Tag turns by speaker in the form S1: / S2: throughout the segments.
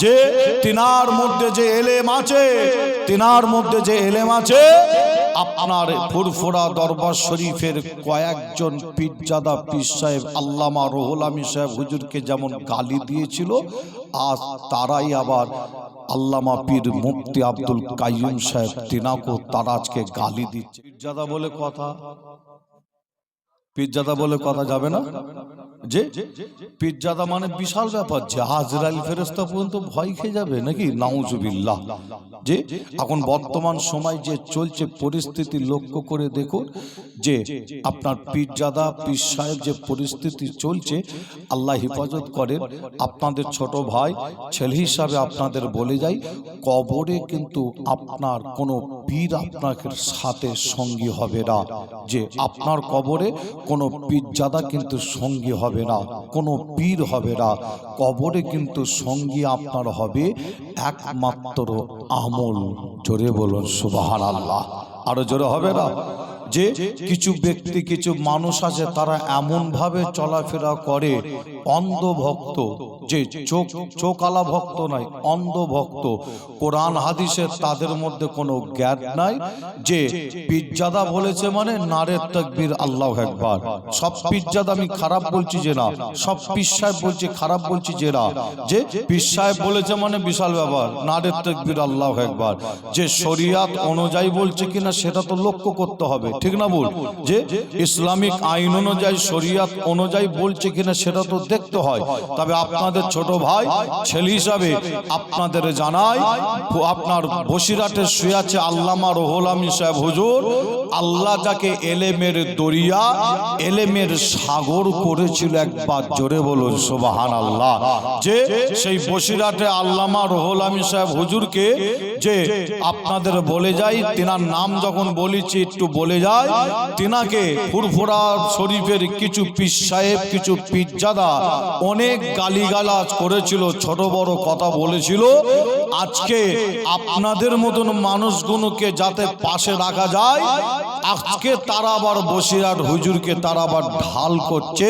S1: যে তিনার মধ্যে যে এলেম আছে, তিনার মধ্যে যে এলেম আছে, আপনার ফুরফুরা দরবার শরীফের কয়েকজন পীরজাদা পীর সাহেব, আল্লামা রহুল আলী সাহেব হুজুরকে যেমন গালি দিয়েছিল, আজ তারাই আবার আল্লামা পীর মুফতি আব্দুল কাইয়ুম সাহেব তিনাকেও তারা আজকে গালি দিচ্ছে। পীরজাদা বলে কথা। পীরজাদা বলে কথা যাবে না? যে? পিজ্জাদা মানে বিশাল ব্যাপার যে হাজরাইল ফেরেস্তা পর্যন্ত ভয় খেয়ে যাবে নাকি? নাউজুবিল্লাহ। যে? এখন বর্তমান সময় যে চলছে পরিস্থিতি লক্ষ্য করে দেখুন যে আপনার পীরজাদা পীর সাহেব যে পরিস্থিতি চলছে, আল্লাহ হেফাজত করেন। আপনাদের ছোট ভাই ছেলে হিসাবে আপনাদের বলে যাই, কবরে কিন্তু আপনার কোনো পীর আপনাকে সাথে সঙ্গী হবে না। যে আপনার কবরে কোনো পীরজাদা কিন্তু সঙ্গী হবে না, কোনো পীর হবে না। কবরে কিন্তু সঙ্গী আপনার হবে একমাত্র আমল। জোরে বলুন সুবাহার আল্লাহ আরও জোরে হবে না? যে কিছু ব্যক্তি, কিছু মানুষ আছে, তারা এমনভাবে চলাফেরা করে অন্ধ ভক্ত যে চোখ চোখালা ভক্ত নয় অন্ধ ভক্ত কোরআন হাদিসের তাদের মধ্যে কোনো জ্ঞান নাই, যে পিজ্জাদা বলেছে মানে নারের তকবীর, আল্লাহ একবার সব পিজ্জাদা আমি খারাপ বলছি যে না, সব সাহেব বলছে খারাপ বলছি যে না, যে পিস সাহেব বলেছে মানে বিশাল ব্যাপার, নারের তকবীর, আল্লাহ একবার যে শরিয়াত অনুযায়ী বলছে কিনা সেটা তো লক্ষ্য করতে হবে, ঠিক না বল যে ইসলামিক আইন অনুযায়ী, শরিয়াত অনুযায়ী বলছে কিনা সেটা তো দেখতে হয়। তবে আপনাদের ছোট ভাই, ছেলে হিসাবে আপনাদের জানাই, আপনার বসিরাটে শুয়ে আছে আল্লামা রহুল আলী সাহেব হুজুর, আল্লাহ যাকে এলেমের দরিয়া, এলেমের সাগর করেছিল একবার, জোরে বলুন সুবাহান আল্লাহ যে সেই বসিরাটে আল্লামা রহুল আলী সাহেব হুজুরকে যে আপনাদের বলে যাই তেনার নাম যখন বলেছি, একটু বলে যায়, তিনাকে ফুরফুরা শরীফের কিছু পিস সাহেব, কিছু পিজ্জাদা অনেক গালিগালাজ করেছিল, ছোট বড় কথা বলেছিল। আজকে আপনাদের মতন মানুষগুলোকে যাতে পাশে রাখা যায়, আজকে তারা আবার বসিরহাট হুজুরকে তারা আবার ঢাল করছে।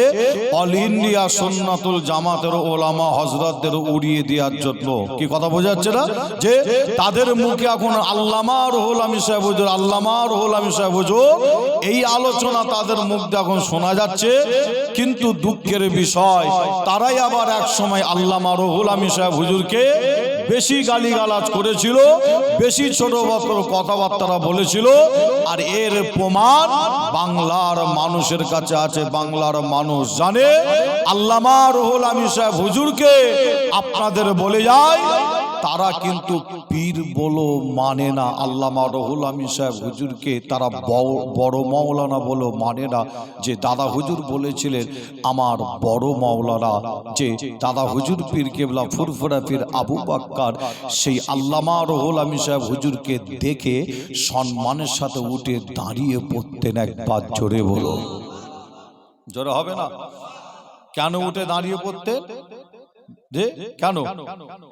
S1: অল ইন্ডিয়া সন্ন্যাতুল জামাতের ওলামা হজরতদের উড়িয়ে দেওয়ার জন্য। কি কথা বোঝাচ্ছে না? যে তাদের মুখে এখন আল্লামা আমি সাহেব হুজুর, আল্লামা আমি সাহেব হুজুর, এই আলোচনা তাদের মুখ এখন শোনা যাচ্ছে। কিন্তু দুঃখের বিষয় তারাই আবার এক সময় আল্লামা রহুল আমি সাহেব হুজুরকে বেশি গালিগালাজ করেছিল, বেশি ছোট বড় কথাবার্তারা বলেছিল, আর এর প্রমাণ বাংলার মানুষের কাছে আছে, বাংলার মানুষ জানে। আল্লামা রহুল আমি সাহেব হুজুরকে আপনাদের বলে যায় তারা কিন্তু পীর বলো মানে না, আল্লামা রহুল আমি সাহেব হুজুরকে তারা বড়- মাওলানা বলো মানে না, যে দাদা হুজুর বলেছিলেন, আমার বড় মাওলানা, যে দাদা হুজুর পীর কেবলা ফুরফুরা পীর আবু বাক্কার, সেই আল্লামা রহুল আমি সাহেব হুজুরকে দেখে সম্মানের সাথে উঠে দাঁড়িয়ে পড়তেন একবার জোরে বলো। জোরে হবে না? কেন উঠে দাঁড়িয়ে পড়তেন? যে, কেন?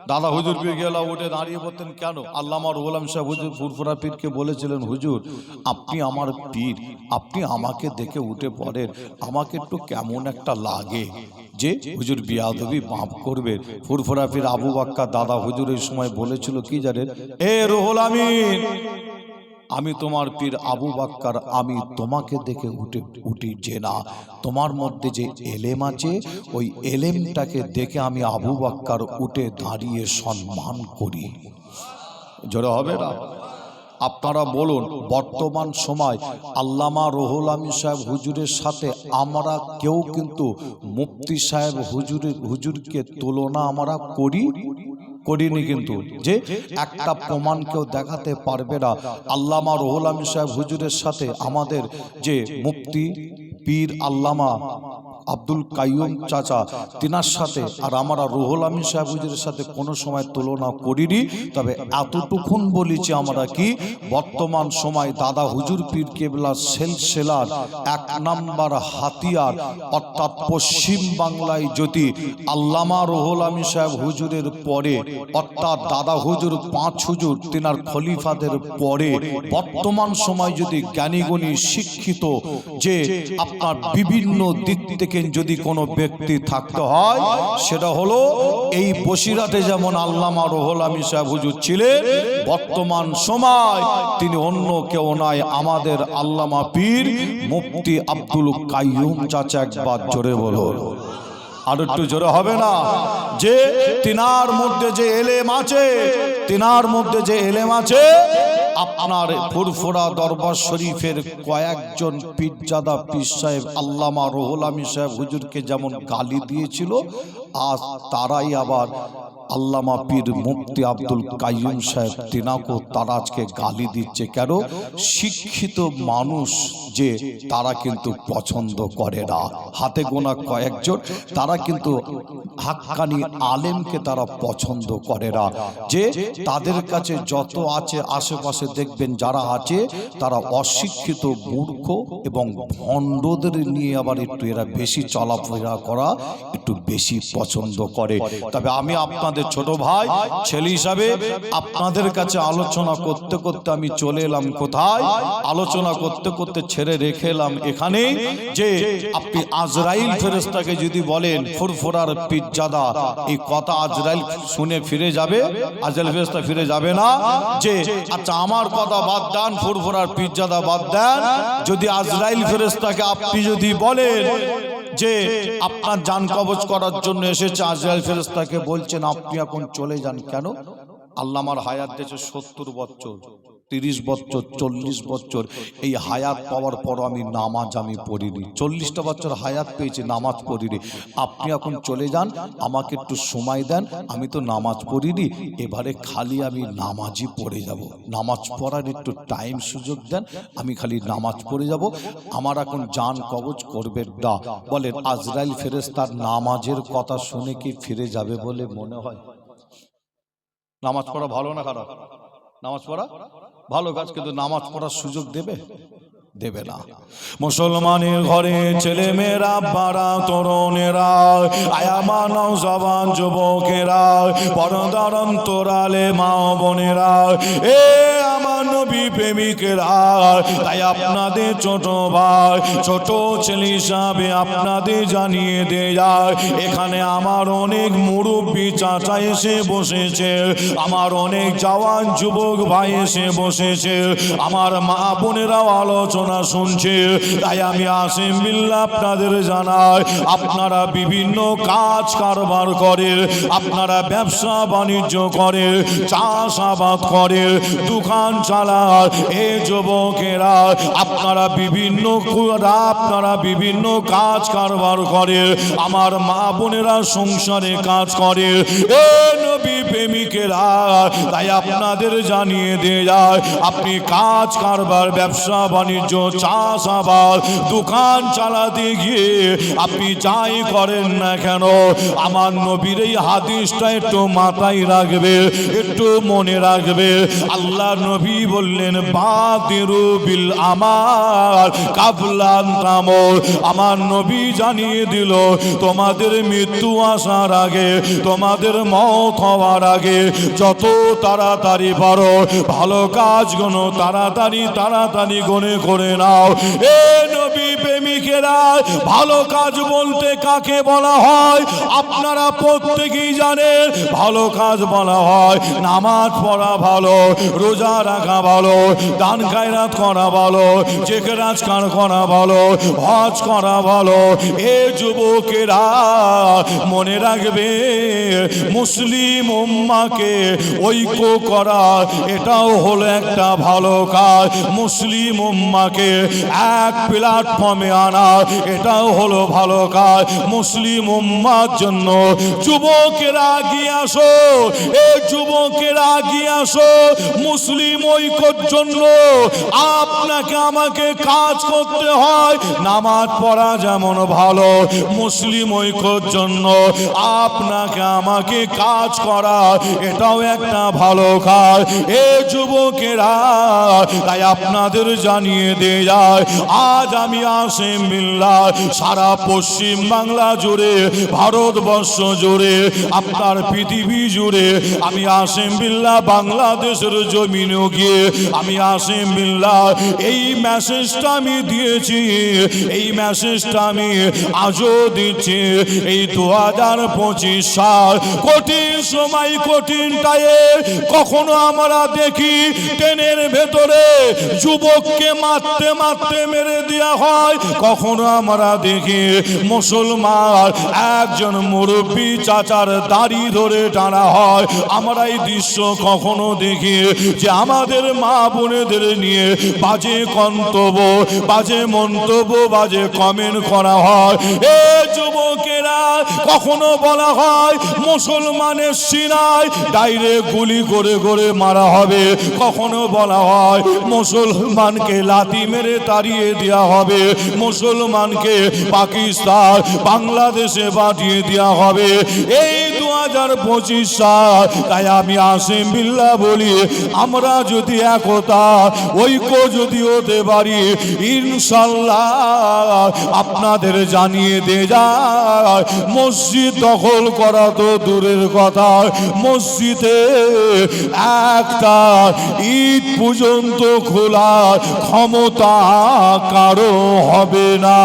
S1: দাদা হুজুর পীর গেলা উঠে দাঁড়িয়ে পড়তেন কেন? আল্লামা রুহুল আমিন সাহেব হুজুর ফুরফুরা পীরকে বলেছিলেন, হুজুর, আপনি আমার পীর, আপনি আমাকে দেখে উঠে পড়েন, আমাকে একটু কেমন একটা লাগে। যে, হুজুর বিয়াদবি মাফ করবে। ফুরফুরা পীর আবু বাক্কা দাদা হুজুর এই সময় বলেছিল, কি জানেন? এ রুহুল আমিন আমি তোমার পীর আবু বাক্কার, আমি তোমাকে দেখে উঠে, উঠি যে না। তোমার মধ্যে যে এলেম আছে, ওই এলেমটাকে দেখে আমি আবু বাক্কার উঠে দাঁড়িয়ে সম্মান করি। জোরে হবে না? আপনারা বলুন, বর্তমান সময় আল্লামা রহুল আমিন সাহেব হুজুরের সাথে আমরা কেউ কিন্তু মুফতি সাহেব হুজুরের, হুজুরকে তুলনা আমরা করি? করিনি কিন্তু। যে একটা প্রমাণ কেউ দেখাতে পারবে না। আল্লামা রহুল আমিন সাহেব হুজুরের সাথে আমাদের যে মুক্তি পীর আল্লামা আব্দুল কাইয়ুম চাচা, তিনার সাথে আর আমরা রুহুল আমিন সাহেব হুজুরের সাথে কোনো সময় তুলনা করিনি। তবে এতটুকুন বলেছি আমরা কি, বর্তমান সময় দাদা হুজুর পীর কেবলা সেলসেলার এক নাম্বার হাতিয়ার, অর্থাৎ পশ্চিম বাংলায় যদি আল্লামা রুহুল আমিন সাহেব হুজুরের পরে, অর্থাৎ দাদা হুজুর পাঁচ হুজুর তিনার খলিফাদের পরে, বর্তমান সময় যদি জ্ঞানীগুণী শিক্ষিত যে আপনার বিভিন্ন দিক থেকে থেকে যদি কোনো ব্যক্তি থাকতে হয়, সেটা হলো এই বসিরাটে যেমন আল্লামা রোহল আমি সাহেব হুজুর ছিলেন, বর্তমান সময় তিনি অন্য কেউ নাই, আমাদের আল্লামা পীর মুফতি আব্দুল কাইয়ুম চাচা একবার জোরে বলুন আর একটু জোরে হবে না? যে তিনার মধ্যে যে এলেম আছে, তিনার মধ্যে যে এলেম আছে আপনার ফুরফুরা দরবার শরীফের কয়েকজন পীরজাদা পীর সাহেব আল্লামা রহুল আমি সাহেব হুজুরকে যেমন গালি দিয়েছিল, আজ তারাই আবার আল্লামা পীর মুফতি আব্দুল কাইয়ুম সাহেব তিনাকো তারা আজকে গালি দিচ্ছে। কেন? শিক্ষিত মানুষ যে তারা কিন্তু পছন্দ করে না। হাতে গোনা কয়েকজন, তারা কিন্তু হাক্কানি আলেমকে তারা পছন্দ করে না। যে তাদের কাছে যত আছে, আশেপাশে দেখবেন যারা আছে, তারা অশিক্ষিত, মূর্খ এবং ভণ্ডদের নিয়ে আবার একটু এরা বেশি চলাফেরা করা একটু বেশি পছন্দ করে। তবে আমি আপনাদের ছোট ভাই, ছেলে হিসাবে আপনাদের কাছে আলোচনা করতে করতে আমি চলে এলাম কোথায়? আলোচনা করতে করতে ছেড়ে রেখে এলাম এখানে যে আপনি আজরাইল ফেরেস্তাকে যদি বলেন, ফুরফুরার পিজ্জাদা। এই কথা আজরাইল শুনে ফিরে যাবে, আজরাইল ফেরেস্তা ফিরে যাবে না যে আচ্ছা আমার কথা বাদ দেন, ফুরফুরার পিজ্জাদা বাদ দেন। যদি আজরাইল ফেরেস্তাকে আপনি যদি বলেন যে, আপনার যান কবজ করার জন্য এসেছে, আজরাইল ফেরেস্তাকে বলছেন, আপনি এখন চলে যান কেন? আল্লাহ আমার হায়াত দিয়েছে সত্তর বছর। তিরিশ বছর, চল্লিশ বছর, এই হায়াত পাওয়ার পর আমি নামাজ আমি পড়িনি। চল্লিশটা বছর হায়াত পেয়েছি, নামাজ পড়িনি। আপনি এখন চলে যান, আমাকে একটু সময় দেন, আমি তো নামাজ পড়িনি, এবারে খালি আমি নামাজই পড়ে যাব। নামাজ পড়ার একটু টাইম সুযোগ দেন, আমি খালি নামাজ পড়ে যাব। আমার এখন যান কবচ করবে না বলেন, আজরাইল ফেরেস্তার নামাজের কথা শুনে কি ফিরে যাবে বলে মনে হয়? নামাজ পড়া ভালো না খারাপ? নামাজ পড়া? ভালো কাজ কিন্তু নামাজ পড়ার সুযোগ দেবে? দেবে। না। মুসলমানের ঘরে ছেলে মেয়েরা বাড়া তরুণেরা আয়া মানব জবান যুবকেরা পরদারন্তরালে মা বোনেরা এ নবী প্রেমিকেরা। তাই আপনাদের ছোট ভাই, ছোট ছেলে হিসাবে আপনাদের জানিয়ে দে যায়, এখানে আমার অনেক মুরব্বী চাচা এসে বসেছে, আমার অনেক জওয়ান যুবক ভাই এসে বসেছে, আমার মা বোনেরাও আলোচনা শুনছে। তাই আমি আসিম বিল্লা আপনাদের জানাই, আপনারা বিভিন্ন কাজ কারবার করে, আপনারা ব্যবসা বাণিজ্য করে, চাষাবাদ করে, দোকান চালার এ যুবকেরা, আপনারা বিভিন্ন আপনারা বিভিন্ন কাজ কারবার করে, আমার মা বোনেরা সংসারে কাজ করে। এ নবী প্রেমিকেরা, তাই আপনাদের জানিয়ে দিয়ে যায়, আপনি কাজ কারবার, ব্যবসা বাণিজ্য চাষাবাদ দোকান চালাতে গিয়ে আপনি যাই করেন না কেন, আমার নবীর এই হাদিসটা একটু মাথায় রাখবে, একটু মনে রাখবে। আল্লাহ নবী বললেন, বাতিরু বিল আমার কাবলান কামল আমার নবী জানিয়ে দিল, তোমাদের মৃত্যু আসার আগে, তোমাদের মত হওয়ার আগে, যত তাড়াতাড়ি পারো, ভালো কাজ গনো তাড়াতাড়ি তাড়াতাড়ি গনে করে নাও। এ নবী প্রেমিকেরা, ভালো কাজ বলতে কাকে বলা হয়? আপনারা প্রত্যেকেই জানেন, ভালো কাজ বলা হয়, নামাজ পড়া ভালো, রোজা রাখা ভালো দান খায়রাত করা ভালো চেকরাজ কার করা ভালো হজ করা ভালো এ যুবকেরা মনে রাখবে, মুসলিম উম্মাকে ঐক্য করা, এটাও হলো একটা ভালো কাজ। মুসলিম উম্মাকে এক প্ল্যাটফর্মে আনা, এটাও হলো ভালো কাজ। মুসলিম উম্মার জন্য যুবকেরা আগিয়ে আসো, এ যুবকেরা আগিয়ে আসো, মুসলিম ঐক্যর জন্য আপনাকে আমাকে কাজ করতে হয়। নামাজ পড়া যেমন ভালো, মুসলিম ঐক্যর জন্য আপনাকে আমাকে কাজ করা, এটাও একটা ভালো কাজ। এ যুবকেরা, তাই আপনাদের জানিয়ে দিয়ে যায়, আজ আমি আসেম বিল্লা সারা পশ্চিম বাংলা জুড়ে, ভারতবর্ষ জুড়ে, আপনার পৃথিবী জুড়ে, আমি আসেম বিল্লা বাংলাদেশের জমিনে গিয়ে আমি আসেম বিল্লা এই মেসেজটা আমি দিয়েছি, এই মেসেজটা আমি আজও দিচ্ছি। এই দু হাজার পঁচিশ সাল কঠিন সময়, কঠিন টায়ে কখনো আমরা দেখি ট্রেনের ভেতরে যুবককে মারতে মারতে মেরে দেওয়া হয়। কখনো আমরা দেখি মুসলমান একজন মুরব্বী চাচার দাড়ি ধরে টানা হয়। আমরা এই দৃশ্য কখনো দেখি যে আমাদের মা বোনেদের নিয়ে বাজে কন্তব্য বাজে মন্তব্য, বাজে কমেন্ট করা হয়। এ যুবকেরা, কখনো বলা হয় মুসলমানের সিনায় ডাইরেক্ট গুলি করে করে মারা হবে। কখনো বলা হয় মুসলমানকে লাথি মেরে তাড়িয়ে দেওয়া হবে। মুসলমানকে পাকিস্তান, বাংলাদেশে পাঠিয়ে দেওয়া হবে। এই হাজার পঁচিশ সাল। তাই আমি আসিম বিল্লা বলি, আমরা যদি একতা, ঐক্য যদি হতে পারি, ইনশাল্লাহ আপনাদের জানিয়ে দে যায়, মসজিদ দখল করা তো দূরের কথা, মসজিদে একটা ঈদ পর্যন্ত খোলা ক্ষমতা কারও হবে না।